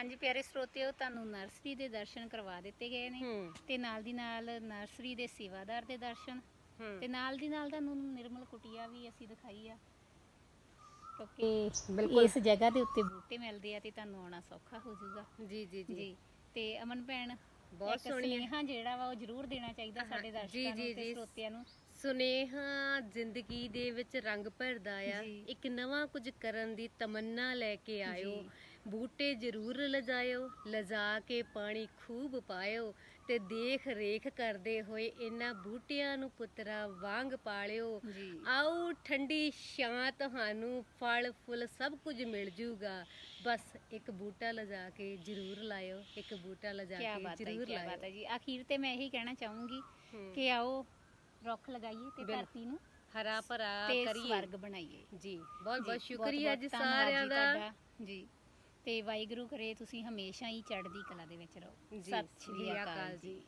ਹਾਂਜੀ ਪਿਆਰੇ ਸਰੋਤਿਓ ਤੁਹਾਨੂੰ ਨਰਸਰੀ ਦੇ ਦਰਸ਼ਨ ਕਰਵਾ ਦਿੱਤੇ ਗਏ ਨੇ ਹੂੰ ਤੇ ਨਾਲ ਦੀ ਨਾਲ ਨਰਸਰੀ ਦੇ ਸੇਵਾਦਾਰ ਦੇ ਦਰਸ਼ਨ ਤੇ ਨਾਲ ਦੀ ਨਾਲ ਤੁਹਾਨੂੰ ਨਿਰਮਲ ਕੁਟੀਆ ਵੀ ਅਸੀਂ ਦਿਖਾਈ ਆ ਕਿਉਂਕਿ ਬਿਲਕੁਲ। ਇਸ ਜਗ੍ਹਾ ਦੇ ਉੱਤੇ ਬੂਟੇ ਮਿਲਦੇ ਆ ਤੇ ਤੁਹਾਨੂੰ ਆਉਣਾ ਸੌਖਾ ਹੋ ਜਾਊਗਾ ਜੀ ਜੀ ਜੀ ਜੀ ਤੇ ਅਮਨ ਭੈਣ ਬਹੁਤ ਇੱਕ ਸੋਹਣੀ ਹੈ। ਸੁਨੇਹਾ ਜਿਹੜਾ ਵਾ ਉਹ ਜ਼ਰੂਰ ਦੇਣਾ ਚਾਹੀਦਾ ਸਾਡੇ ਜੀ, ਦਰਸ਼ਕਾਂ ਨੂੰ ਤੇ ਜੀ। ਸਰੋਤਿਆਂ ਨੂੰ ਸੁਨੇਹਾ ਜ਼ਿੰਦਗੀ ਦੇ ਵਿੱਚ ਰੰਗ ਭਰਦਾ ਆ ਜੀ। ਇੱਕ ਨਵਾਂ ਕੁਝ ਕਰਨ ਦੀ ਤਮੰਨਾ ਲੈ ਕੇ ਆਇਓ ਜੀ। ਬੂਟੇ ਜ਼ਰੂਰ ਲਜਾਇਓ ਲਜਾ ਕੇ ਪਾਣੀ ਖੂਬ ਪਾਇਓ ਤੇ ਦੇਖ ਰੇਖ ਕਰਦੇ ਹੋਏ ਇਹਨਾਂ ਬੂਟਿਆਂ ਨੂੰ ਪੁੱਤਰਾ ਵਾਂਗ ਪਾਲਿਓ। ਆਓ ਠੰਡੀ ਛਾਂ ਤੁਹਾਨੂੰ ਫਲ ਫੁੱਲ ਸਭ ਕੁਝ ਮਿਲ ਜੂਗਾ। ਬਸ ਇੱਕ ਬੂਟਾ ਲਜਾ ਕੇ ਜ਼ਰੂਰ ਲਾਇਓ ਇੱਕ ਬੂਟਾ ਲਜਾ ਕੀ ਜ਼ਰੂਰ ਕੀ ਬਾਤ ਲਾਇਓ ਹੈ ਜੀ। ਅਖੀਰ ਤੇ ਮੈਂ ਇਹੀ ਕਹਿਣਾ ਚਾਹੂੰਗੀ। ਕਿ ਆਓ ਰੁੱਖ ਲਗਾਈਏ ਤੇ। ਧਰਤੀ ਨੂੰ ਹਰਾ ਭਰਾ ਤੇ ਕਰੀਏ। ਸਵਰਗ ਬਣਾਈਏ। ਜੀ ਬਹੁਤ ਬਹੁਤ ਸ਼ੁਕਰੀਆ ਜੀ ਸਾਰਿਆਂ ਦਾ। ਜੀ। ਤੇ ਵਾਹਿਗੁਰੂ ਕਰੇ ਤੁਸੀਂ ਹਮੇਸ਼ਾ ਹੀ ਚੜ੍ਹਦੀ ਕਲਾ ਦੇ ਵਿੱਚ ਰਹੋ। ਸਤਿ ਸ਼੍ਰੀ ਅਕਾਲ ਜੀ।